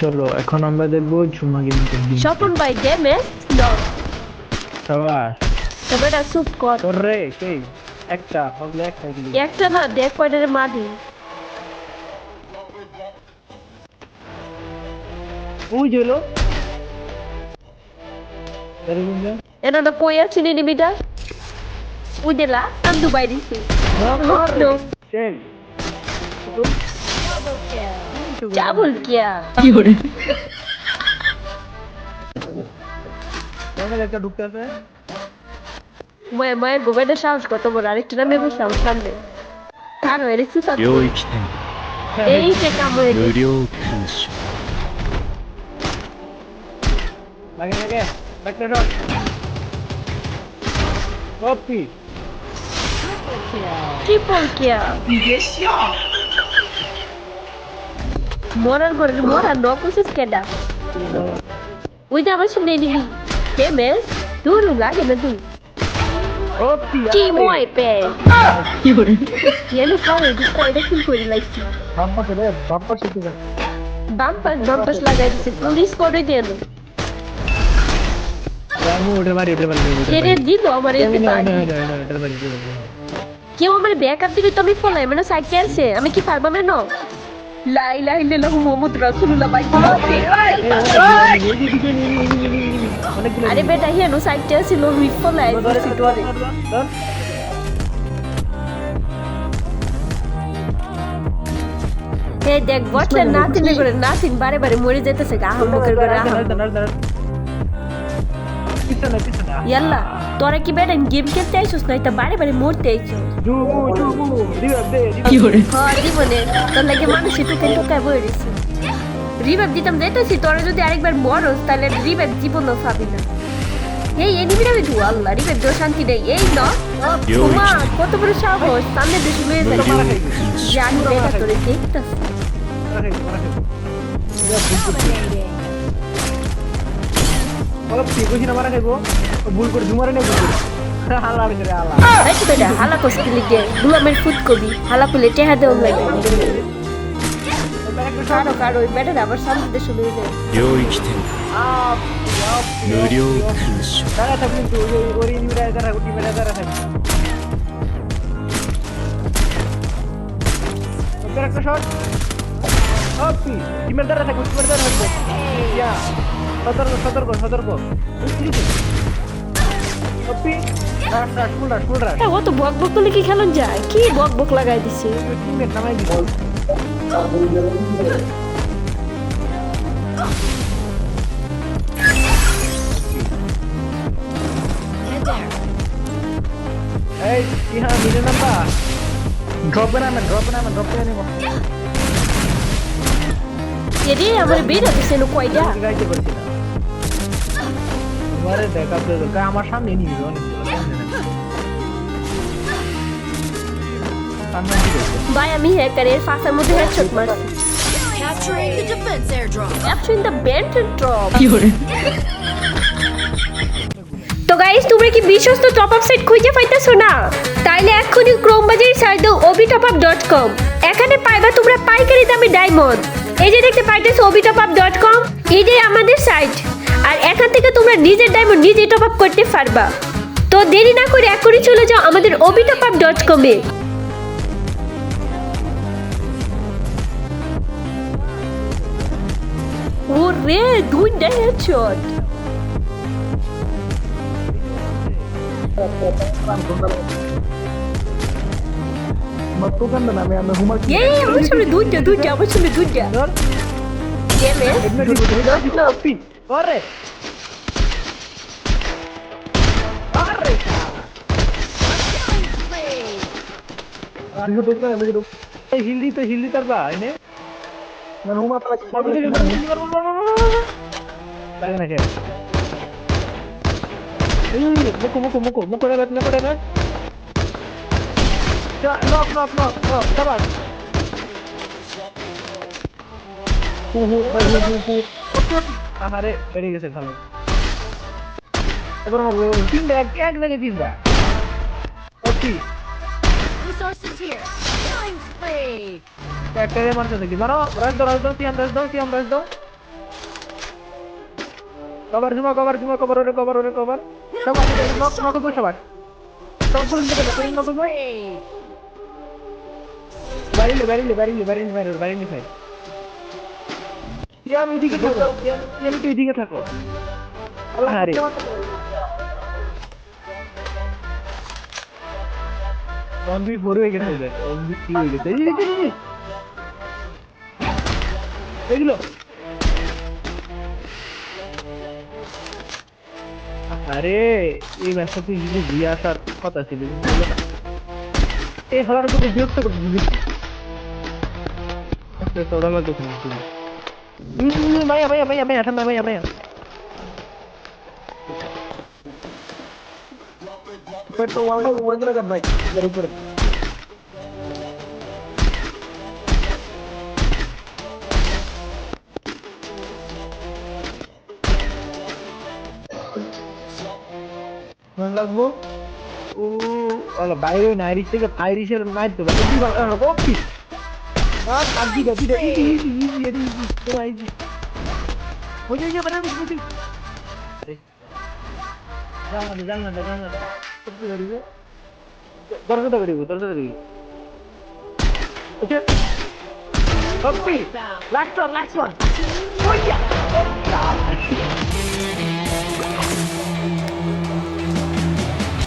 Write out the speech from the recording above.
চলো এখন আমরা দেখব ঝুমা গেমিংয়ের দিন স্বপন ভাই গেমে সবার। তবে এটা সুপ কর। তোর রে সেই একটা হলে একটা একটা না দেখ কয়টারে মারি ওই জেলো এনা তো কই আছে নিমিটা ওই দিলা আমি দুবাই দিছি No. क्या बोल किया ঢুকতে আছে मैं मैं गोवेडा साउंड को तो बोला रे तुना मेरे साउंड सामने কারো এর কিছু তো কেউ ইচ্ছেন এই যে কাম হয়ে গেল ভিডিও ফিনিশ লাগে লাগে ডাক্তার ডক কপি কি বল কিয়া বিদেশিয়া মরার করে মরার নকুসিস কেডা? ওই যে আমার সামনে নিবি। গেমে দূর লাগে না তুই? কপি কি মই পে? Yellow color, this side I can put it like this. Bumper রে বাম্পার শিখতে যাবে Bumper, bumpers লাগাই দিছে। পুলিশ করে দিয়ে দেন আমি ওটা মারি ওটা মারি এরে দিল আমার না। না না না ওটা মারি কেউ ব্যাকআপ দিবি ফলাই মানে সাইডে আছে। আমি কি পারব মেনো লাই লাই লে লাহু মোহাম্মদ রাসূলুল্লাহ ভাই আরে বেটা নো সাইডে আছে লো হুই ফলাই দিছি তোরে ধর এই দেখ বটলে নাতিন করে নাতিন বারে বারে মরে যেতেছে গা হাম করে করে আহাম। ইয়াল্লা। তোরা কি বেটা গেম খেলতে আইছস না এটা বারে বারে মরতে আইছস জুবু জুবু রিভাইভ দে রিভাইভ হ্যাঁ জীবনে তোর লাগে মানুষ টুকে টুকায় বই রয়েছে রিভাইভ দিতাম যাইতেছি তোরা যদি আরেকবার মরস তাহলে রিভাইভ জীবনও পাবি না এই এনিমিটা আমি ধু আল্লাহ রিভাইভ দেওয়া শান্তি নেই এই ন তোমা কত বড় সাহস সামনে দেশে লয়ে যাই জানি বেটা তোরে দেখতাস কপি কইছি না মারা খাইবো ভুল করে ঝুমারে নেই ভুল হালা ভিতরে হালা এই তো বেটা হালা কস কিলি দে দুলামের ফুট কবি হালা কুলে টেহা দেওয়া লাগে কারো কারো ওই বেটা আবার সামনে দেশে লয়ে যায় 领域展无料干渉 দাঁড়া থাক কিন্তু ওই ওই ইউরা দাঁড়া গুটি মেরে দাঁড়া থাক ওদের একটা শট কপি টিমের দাঁড়া থাক টিমের দাঁড়া থাকব ইয়া সতর্ক সতর্ক সতর্ক এ, ও তো বক বক করলে কি খেলন যায়? কি বক বক লাগাই দিছে? টিমের নামাই দিবো এই ইহা মিলে নাম্বা ড্রপ বানাবেন ড্রপ বানাবেন ড্রপ করে নিব এরে আমার বেরা দিছে নো কয়টা? গাইতে পারছি না তোমারে দেখা তো কা আমার সামনে নিয়ে যাও করছে? ভাই আমি হ্যাকারের ফাঁসার মধ্যে হেডশট মারছি। Capturing the defense airdrop. Capturing the bent drop. তো গাইস তোমরা কি বিশ্বস্ত টপ আপ সাইট খুঁজে পাইতেছো না? তাইলে এক্ষুনি ক্রোম বাজারে সার্চ দাও obitopup.com এখানে পাইবা তোমরা পাইকারি দামে ডায়মন্ড এই যে দেখতে পাইতেছো এই যে আমাদের সাইট আর এখান থেকে তোমরা নিজের ডায়মন্ড নিজে টপ আপ করতে পারবা। তো দেরি না করে এক্ষুনি চলে যাও আমাদের obitopup.com এ। ওরে দুইটা হেডশট আমার দোকান না আমি আমি হুমার এই আমার সামনে দুইটা দুইটা আমার সামনে দুইটা ধর গেমে এমনি ঠিক আছে ধর কপি আরে আরে আরে দোকান আমি দোকান এই হিন্দি তো হিন্দি তার বা এনে মানে হুমা পালা লাগে না কে এই মুকো মুকো মুকো মুকো রে না করে না নক নক নক নক সাবাস হু হু ভাই হু হু হু আহারে বেরিয়ে গেছে ভালো এবার আমার তিনটা এক এক জায়গায় তিনটা ওকে Resources here. Killing spree. একটা রে মারতে দেখি মারো রাজ দাও রাজ দাও তিয়াম রাজ দাও তিয়াম রাজ দাও কভার জুমা কভার জুমা কভার ওরে কভার ওরে কভার সবার নক নক সবার সব দিতে হবে নক করে বাড়িলে বাড়িলে বাড়িলে বাড়িলে বাড়িলে এদিকে থাকো। আমি তো এদিকে থাকো। আরে। ওয়ান বি ফোর হয়ে গেছে ওয়ান বি থ্রি হয়ে গেছে। এগুলো। আরে এই ম্যাচটা তুই যদি দিয়ে আসার কথা ছিল। এই হলার বিরক্ত করতে দিবি তোরা আমার দোকান মায়া মায়া মায়া মায়া ঠান্ডা মায়া মায়া Pero wala ko wala na gamay. Pero pero. Mang লাগবো ও আলা বাইরে নাইরিশ থেকে আইরিশের নাইট তো বাকি বাল আলা কপি আর কাজি গাজি দে easy easy easy easy easy তো ইজি ওই যে বানা বুঝি আরে জানা দে জানা দে জানা দে কপি করিবে দরজা করিব দরজা করিব okay copy last one last one ওইয়া